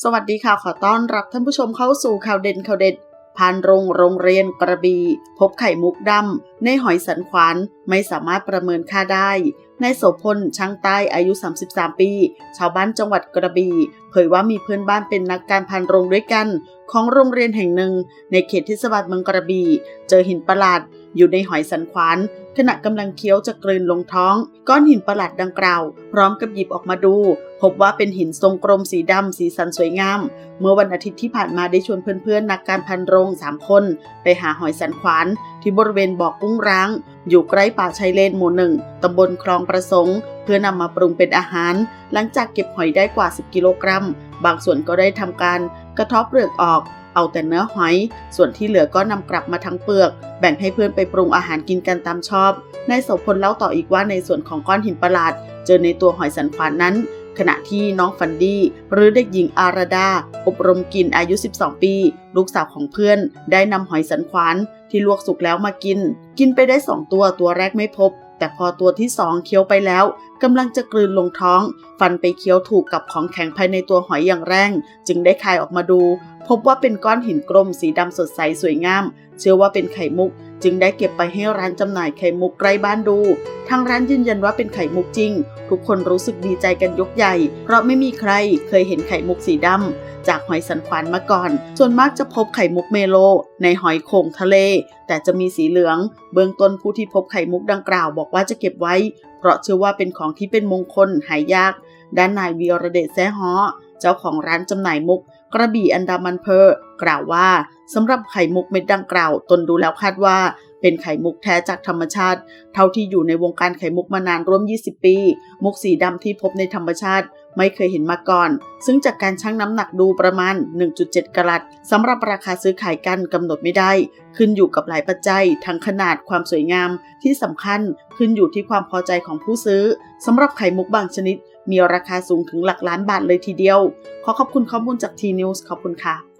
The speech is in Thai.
สวัสดีค่ะขอต้อนรับท่านผู้ชมเข้าสู่ข่าวเด่นข่าวเด็ดพานโรงโรงเรียนกระบี่ พบไข่มุกดำในหอยสันขวานไม่สามารถประเมินค่าได้นายโสพลช่างใต้อายุ 33 ปี ชาวบ้านจังหวัดกระบี่เผยว่ามีเพื่อนบ้านเป็นนักการพันโรงด้วยกัน ของโรงเรียนแห่งหนึ่ง ในเขตเทศบาลเมืองกระบี่เจอหินประหลาด อยู่ในหอยสันขวานขณะกำลังเคี้ยวจะกลืนลงท้อง ก้อนหินประหลาดดังกล่าว พร้อมกับหยิบออกมาดู พบว่าเป็นหินทรงกลมสีดำสีสันสวยงาม เมื่อวันอาทิตย์ที่ผ่านมาได้ชวนเพื่อนๆ นักการพันโรงสามคน ไปหาหอยสันขวานที่บริเวณบ่อกุ้งร้าง อยู่ใกล้ป่าชายเลนหมู่หนึ่งตำบลคลองประสงค์ เพื่อนำมาปรุงเป็นอาหาร หลังจากเก็บหอยได้กว่า 10 กิโลกรัม บางส่วนก็ได้ทำการกระทบเปลือกออก เอาแต่เนื้อหอย ส่วนที่เหลือก็นำกลับมาทั้งเปลือก แบ่งให้เพื่อนไปปรุงอาหารกินกันตามชอบนายโสพลเล่าต่ออีกว่าในส่วนของก้อนหินประหลาด เจอในตัวหอยสันขวานนั้น ขณะที่น้องฟันดี้หรือเด็กหญิงอาราดา อบรมกินอายุ 12 ปี ลูกสาวของเพื่อน ได้นำหอยสันขวานที่ลวกสุกแล้วมากิน กินไปได้2ตัวตัวแรกไม่พบ แต่พอตัวที่สองเคี้ยวไปแล้วกำลังจะกลืนลงท้อง ฟันไปเคี้ยวถูกกับของแข็งภายในตัวหอยอย่างแรง จึงได้คายออกมาดู พบว่าเป็นก้อนหินกลมสีดำสดใสสวยงาม เชื่อว่าเป็นไข่มุก จึงได้เก็บไปให้ร้านจำหน่ายไข่มุกใกล้บ้านดู ทางร้านยืนยันว่าเป็นไข่มุกจริง ทุกคนรู้สึกดีใจกันยกใหญ่ เพราะไม่มีใครเคยเห็นไข่มุกสีดำจากหอยสันขวานมาก่อน ส่วนมากจะพบไข่มุกเมโล ในหอยโข่งทะเล แต่จะมีสีเหลือง เบื้องต้นผู้ที่พบไข่มุกดังกล่าวบอกว่าจะเก็บไว้ เพราะเชื่อว่าเป็นของที่เป็นมงคลหายาก ด้านนายวีรเดชแซ่ฮอ เจ้าของร้านจำหน่ายมุก กระบี่อันดามันเพอ กล่าวว่าสำหรับไข่มุกเม็ดดังกล่าว ตนดูแล้วคาดว่า เป็นไข่มุกแท้จากธรรมชาติ เท่าที่อยู่ในวงการไข่มุกมานานร่วม 20 ปี มุกสีดำที่พบในธรรมชาติไม่เคยเห็นมาก่อน ซึ่งจากการชั่งน้ำหนักดูประมาณ 1.7 กรัตสำหรับราคาซื้อขายกันกำหนดไม่ได้ ขึ้นอยู่กับหลายปัจจัย ทั้งขนาดความสวยงาม ที่สำคัญขึ้นอยู่ที่ความพอใจของผู้ซื้อสำหรับไข่มุกบางชนิด มีราคาสูงถึงหลักล้านบาทเลยทีเดียว ขอขอบคุณข้อมูลจากทีนิวส์ขอบคุณค่ะ